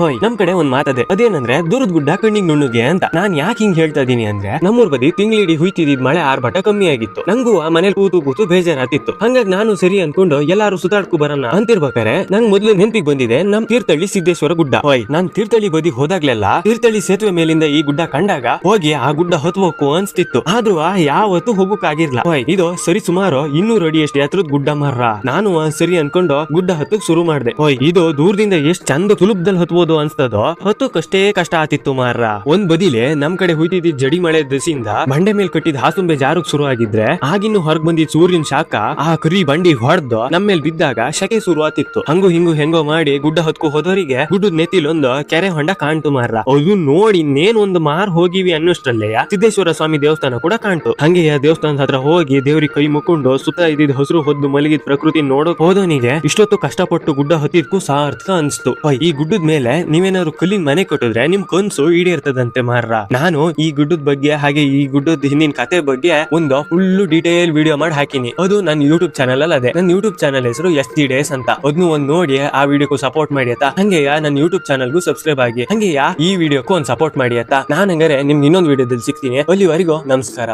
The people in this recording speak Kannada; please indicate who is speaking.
Speaker 1: ಹೋಯ್, ನಮ್ ಕಡೆ ಒಂದ್ ಮಾತದೆ ಅದೇನಂದ್ರೆ, ದೂರದ ಗುಡ್ಡ ಕಣ್ಣಿಗ್ ನುಣ್ಣುಗೆ ಅಂತ. ನಾನ್ ಯಾಕೆ ಹಿಂಗ್ ಹೇಳ್ತಾ ಇದೀನಿ ಅಂದ್ರೆ, ನಮ್ಮೂರ್ ಬದಿ ತಿಂಗಳಿಡೀ ಹುಯ್ತಿದ್ ಮಳೆ ಆರ್ಭಟ ಕಮ್ಮಿ ಆಗಿತ್ತು. ನಂಗೂ ಆ ಮನೇಲಿ ಕೂತು ಕೂತು ಬೇಜಾರಾತಿತ್ತು ಹಂಗಾಗಿ ನಾನು ಸರಿ ಅನ್ಕೊಂಡು ಎಲ್ಲಾರು ಸುತ್ತಾಡ್ಕೊ ಬರೋಣ ಅಂತಿರ್ಬೇಕಾರೆ ನಂಗ್ ಮೊದ್ಲು ನೆನ್ಪಿಗ್ ಬಂದಿದೆ, ನಮ್ ತೀರ್ಥಹಳ್ಳಿ ಸಿದ್ದೇಶ್ವರ ಗುಡ್ಡ. ಹೋಯ್, ನಾನ್ ತೀರ್ಥಹಳ್ಳಿ ಬದಿ ಹೋದಾಗ್ಲೆಲ್ಲ ತೀರ್ಥಹಳ್ಳಿ ಸೇತುವೆ ಮೇಲಿಂದ ಈ ಗುಡ್ಡ ಕಂಡಾಗ ಹೋಗಿ ಆ ಗುಡ್ಡ ಹತ್ಬೇಕು ಅನ್ಸ್ತಿತ್ತು. ಆದ್ರೂ ಆ ಯಾವತ್ತು ಹೋಗಕ್ಕಾಗಿರ್ಲ ಹೋಯ್, ಇದು ಸರಿ ಸುಮಾರು ಇನ್ನೂರು ಅಡಿ ಅಷ್ಟು ಎತ್ತರದ ಗುಡ್ಡ ಮಾರ್ರಾ. ನಾನು ಸರಿ ಅನ್ಕೊಂಡು ಗುಡ್ಡ ಹತ್ತಕ್ ಶುರು ಮಾಡಿದೆ. ಹೋಯ್, ಇದು ದೂರದಿಂದ ಎಷ್ಟ್ ಚಂದ ತುಲುಪದಲ್ಲಿ ಹತ್ಬೋದು ಅನ್ಸ್ತದೋ? ಹತ್ತಕ್ಕಷ್ಟೇ ಕಷ್ಟ ಆತಿತ್ತು ಮಾರ್ರ. ಒಂದ್ ಬದಿಲೆ ನಮ್ ಕಡೆ ಹುಯ್ತಿದ್ದ ಜಡಿ ಮಳೆ ದಸಿಯಿಂದ ಬಂಡೆ ಮೇಲೆ ಕಟ್ಟಿದ ಹಾಸುಂಬೆ ಜಾರುಕ್ ಶುರು ಆಗಿದ್ರೆ ಆಗಿನ್ನು ಹೊರಗ್ ಬಂದಿದ್ ಸೂರ್ಯನ ಶಾಖ ಆ ಕರಿ ಬಂಡಿ ಹೊಡೆದು ನಮ್ ಮೇಲೆ ಬಿದ್ದಾಗ ಶಕೆ ಶುರು ಆತಿತ್ತು ಹಂಗು ಹಿಂಗು ಹೆಂಗೋ ಮಾಡಿ ಗುಡ್ಡ ಹೊತ್ಕು ಹೋದವರಿಗೆ ಗುಡ್ಡದ ನೆತ್ತಿಲ್ ಒಂದ್ ಕೆರೆ ಹೊಂಡ ಕಾಣ್ತು ಮಾರ್ರ. ಅದು ನೋಡಿ ಇನ್ನೇನ್ ಒಂದ್ ಮಾರ್ ಹೋಗಿವಿ ಅನ್ನೋಷ್ಟ್ರಲ್ಲೇ ಸಿದ್ದೇಶ್ವರ ಸ್ವಾಮಿ ದೇವಸ್ಥಾನ ಕೂಡ ಕಾಣ್ತು. ಹಂಗೆ ದೇವಸ್ಥಾನದ ಹತ್ರ ಹೋಗಿ ದೇವ್ರಿಗೆ ಕೈ ಮುಕ್ಕೊಂಡು ಸುತ್ತ ಇದ್ದಿದ್ ಹಸಿರು ಹೊದ್ದು ಮಲಗಿದ ಪ್ರಕೃತಿ ನೋಡೋಕ್ ಹೋದವನಿಗೆ ಇಷ್ಟೊತ್ತು ಕಷ್ಟಪಟ್ಟು ಗುಡ್ಡ ಹತ್ತಿದ್ಕು ಸಾರ್ಥಕ ಅನ್ಸ್ತು. ಈ ಗುಡ್ಡದ ಮೇಲೆ ನೀವೇನಾದ್ರು ಕಲ್ಲಿನ ಮನೆ ಕೊಟ್ಟಿದ್ರೆ ನಿಮ್ ಕನ್ಸು ಈಡೇರ್ತದಂತೆ ಮಾರ್ರ. ನಾನು ಈ ಗುಡ್ಡದ ಬಗ್ಗೆ ಹಾಗೆ ಈ ಗುಡ್ಡದ ಹಿಂದಿನ ಕತೆ ಬಗ್ಗೆ ಒಂದು ಫುಲ್ ಡೀಟೇಲ್ ವಿಡಿಯೋ ಮಾಡಿ ಹಾಕಿನಿ. ಅದು ನನ್ನ ಯೂಟ್ಯೂಬ್ ಚಾನಲ್ ಅಲ್ಲಿ ಅದೇ. ನನ್ನ ಯೂಟ್ಯೂಬ್ ಚಾನಲ್ ಹೆಸರು ಎಸ್ ಡಿ ಡೇಸ್ ಅಂತ. ಅದನ್ನು ಒಂದ್ ನೋಡಿ ಆ ವಿಡಿಯೋಕ್ಕೂ ಸಪೋರ್ಟ್ ಮಾಡಿ ಆಯ್ತಾ? ಹಂಗೆಯಾ ನನ್ನ ಯೂಟ್ಯೂಬ್ ಚಾನಲ್ಗೂ ಸಬ್ಸ್ಕ್ರೈಬ್ ಆಗಿ. ಹಂಗೆಯಾ ಈ ವಿಡಿಯೋಕ್ಕೂ ಒಂದ್ ಸಪೋರ್ಟ್ ಮಾಡಿ ಆಯ್ತಾ? ನಾನು ಹಂಗಾರೆ ನಿಮ್ಗೆ ಇನ್ನೊಂದು ವಿಡಿಯೋದಲ್ಲಿ ಸಿಗ್ತೀನಿ. ಅಲ್ಲಿವರೆಗೂ ನಮಸ್ಕಾರ.